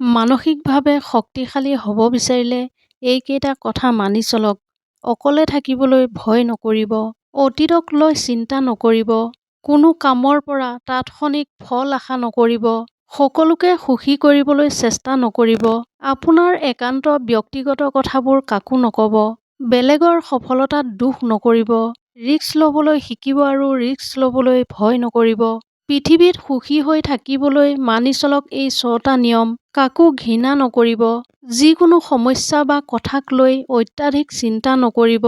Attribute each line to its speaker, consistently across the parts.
Speaker 1: মানসিকভাৱে শক্তিশালী হ'ব বিচাৰিলে এইকেইটা কথা মানি চলক। অকলে থাকিবলৈ ভয় নকৰিব অতীতক লৈ চিন্তা নকৰিব কোনো কামৰ পৰা তাৎক্ষণিক ফল আশা নকৰিব সকলোকে সুখী কৰিবলৈ চেষ্টা নকৰিব আপোনাৰ একান্ত ব্যক্তিগত কথাবোৰ কাকো নক'ব বেলেগৰ সফলতাত দুখ নকৰিব ৰিস্ক ল'বলৈ শিকিব আৰু ৰিস্ক ল'বলৈ ভয় নকৰিব পৃথিৱীত সুখী হৈ থাকিবলৈ মানি চলক এই ছটা নিয়ম। কাকো ঘৃণা নকৰিব যিকোনো সমস্যা বা কথাক লৈ অত্যাধিক চিন্তা নকৰিব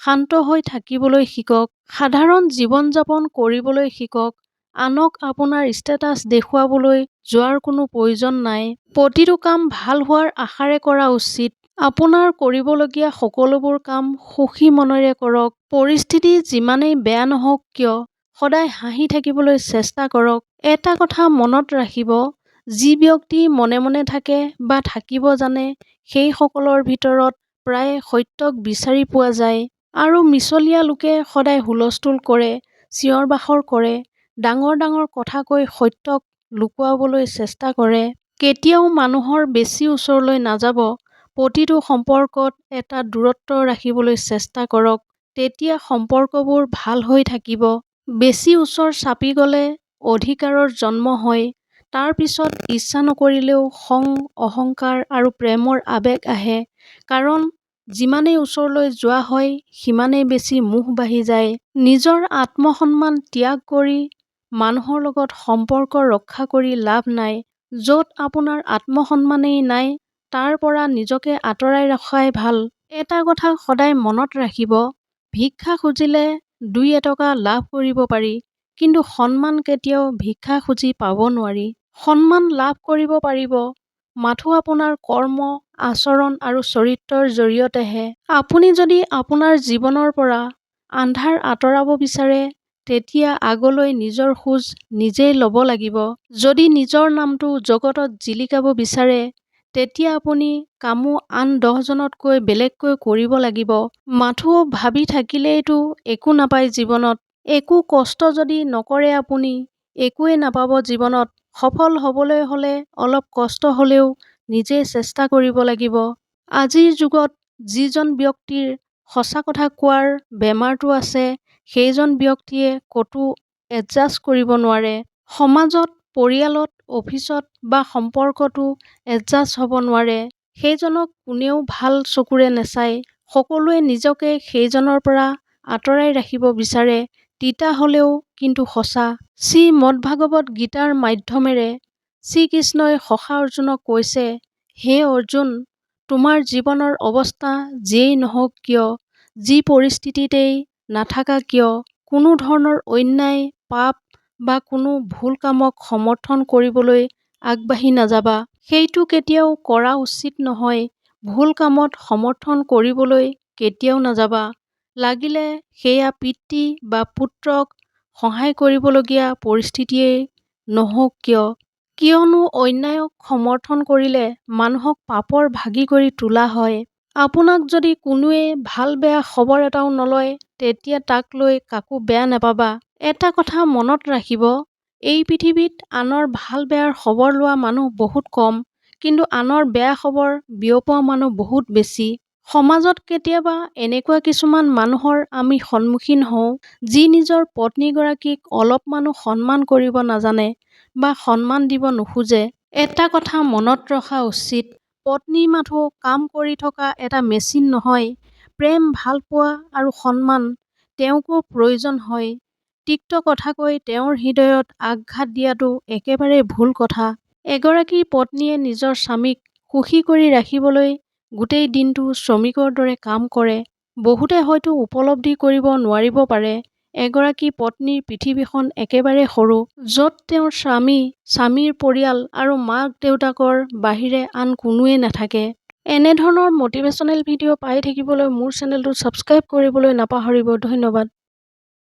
Speaker 1: শান্ত হৈ থাকিবলৈ শিকক সাধাৰণ জীৱন যাপন কৰিবলৈ শিকক আনক আপোনাৰ ষ্টেটাছ দেখুৱাবলৈ যোৱাৰ কোনো প্ৰয়োজন নাই। প্ৰতিটো কাম ভাল হোৱাৰ আশাৰে কৰা উচিত। আপোনাৰ কৰিবলগীয়া সকলোবোৰ কাম সুখী মনেৰে কৰক। পৰিস্থিতি যিমানেই বেয়া নহওক কিয় সদায় হাঁহি থাকিবলৈ চেষ্টা কৰক। এটা কথা মনত ৰাখিব যি ব্যক্তি মনে মনে থাকে বা থাকিব জানে সেইসকলৰ ভিতৰত প্ৰায়ে সত্যক বিচাৰি পোৱা যায় আৰু মিছলীয়া লোকে সদায় হুলস্থুল কৰে চিঞৰ বাখৰ কৰে ডাঙৰ ডাঙৰ কথা কৈ সত্যক লুকুৱাবলৈ চেষ্টা কৰে। কেতিয়াও মানুহৰ বেছি ওচৰলৈ নাযাব প্ৰতিটো সম্পৰ্কত এটা দূৰত্ব ৰাখিবলৈ চেষ্টা কৰক তেতিয়া সম্পৰ্কবোৰ ভাল হৈ থাকিব। বেছি ওচৰ চাপি গ'লে অধিকাৰৰ জন্ম হয় তাৰ পিছত ইচ্ছা নকৰিলেও খং অহংকাৰ আৰু প্ৰেমৰ আৱেগ আহে। কাৰণ যিমানেই ওচৰলৈ যোৱা হয় সিমানেই বেছি মোহ বাঢ়ি যায়। নিজৰ আত্মসন্মান ত্যাগ কৰি মানুহৰ লগত সম্পৰ্ক ৰক্ষা কৰি লাভ নাই। য'ত আপোনাৰ আত্মসন্মানেই নাই তাৰ পৰা নিজকে আঁতৰাই ৰখাই ভাল। এটা কথা সদায় মনত ৰাখিব ভিক্ষা খুজিলে দুই এটকা লাভ কৰিব পাৰি। কিন্তু সন্মান কেতিয়াও ভিক্ষা খুজি পাব নোৱাৰি। সন্মান লাভ কৰিব পাৰিব। মাথো আপোনাৰ কৰ্ম আচৰণ আৰু চৰিত্ৰৰ জৰিয়তেহে। আপুনি যদি আপোনাৰ জীৱনৰ পৰা আন্ধাৰ আঁতৰাব বিচাৰে তেতিয়া আগলৈ নিজৰ খোজ নিজেই ল'ব লাগিব। যদি নিজৰ নামটো জগতত জিলিকাব বিচাৰে তেতিয়া আপুনি কামো আন দহজনতকৈ বেলেগকৈ কৰিব লাগিব। মাথো ভাবি থাকিলেইতো একো নাপায় জীৱনত। একো কষ্ট যদি নকৰে আপুনি একোৱেই নাপাব জীৱনত। সফল হ'বলৈ হ'লে অলপ কষ্ট হ'লেও নিজেই চেষ্টা কৰিব লাগিব। আজিৰ যুগত যিজন ব্যক্তিৰ সঁচা কথা কোৱাৰ বেমাৰটো আছে সেইজন ব্যক্তিয়ে ক'তো এডজাষ্ট কৰিব নোৱাৰে। সমাজত পৰিয়ালত অফিচত বা সম্পৰ্কতো এডজাষ্ট হ'ব নোৱাৰে। সেইজনক কোনেও ভাল চকুৰে নেচায়। সকলোৱে নিজকে সেইজনৰ পৰা আঁতৰাই ৰাখিব বিচাৰে। তিতা হলেও কিন্তু সঁচা। শ্ৰীমদ্ভাগৱত গীতাৰ মাধ্যমেৰে শ্ৰীকৃষ্ণই সখা অৰ্জুনক কৈছে হে অৰ্জুন তোমাৰ জীৱনৰ অৱস্থা যিয়েই নহওক কিয় যি পৰিস্থিতিতেই নাথাকা কিয় কোনো ধৰণৰ অন্যায় পাপ বা কোনো ভুল কামক সমৰ্থন কৰিবলৈ আগবাঢ়ি নাযাবা। সেইটো কেতিয়াও কৰা উচিত নহয়। ভুল কামত সমৰ্থন কৰিবলৈ কেতিয়াও নাযাবা। লাগিলে সেয়া পিতৃ বা পুত্ৰক সহায় কৰিবলগীয়া পৰিস্থিতিয়েই নহওক কিয়? কিয়নো অন্যায়ক সমৰ্থন কৰিলে মানুহক পাপৰ ভাগী কৰি তোলা হয়। আপোনাক যদি কোনোৱে ভাল বেয়া খবৰ এটাও নলয় তেতিয়া তাক লৈ কাকো বেয়া নেপাবা। এটা কথা মনত ৰাখিব এই পৃথিৱীত আনৰ ভাল বেয়াৰ খবৰ লোৱা মানুহ বহুত কম কিন্তু আনৰ বেয়া খবৰ বিয়পোৱা মানুহ বহুত বেছি। সমাজত কেতিয়াবা এনেকুৱা কিছুমান মানুহৰ আমি সন্মুখীন হওঁ যি নিজৰ পত্নীগৰাকীক অলপমানো সন্মান কৰিব নাজানে বা সন্মান দিব নোখোজে। এটা কথা মনত ৰখা উচিত পত্নী মাথো কাম কৰি থকা এটা মেচিন নহয় প্ৰেম ভালপোৱা আৰু সন্মান তেওঁকো প্ৰয়োজন হয়। তিক্ত কথা কৈ তেওঁৰ হৃদয়ত আঘাত দিয়াটো একেবাৰে ভুল কথা। এগৰাকী পত্নীয়ে নিজৰ স্বামীক সুখী কৰি ৰাখিবলৈ গোটেই দিনটো শ্ৰমিকৰ দৰে কাম কৰে বহুতে হয়তো উপলব্ধি কৰিব নোৱাৰিব পাৰে। এগৰাকী পত্নীৰ পৃথিৱীখন একেবাৰে সৰু য'ত তেওঁৰ স্বামী স্বামীৰ পৰিয়াল আৰু মাক দেউতাকৰ বাহিৰে আন কোনোৱেই নাথাকে। এনেধৰণৰ মটিভেশ্যনেল ভিডিঅ' পাই থাকিবলৈ মোৰ চেনেলটো ছাবস্ক্ৰাইব কৰিবলৈ নাপাহৰিব। ধন্যবাদ।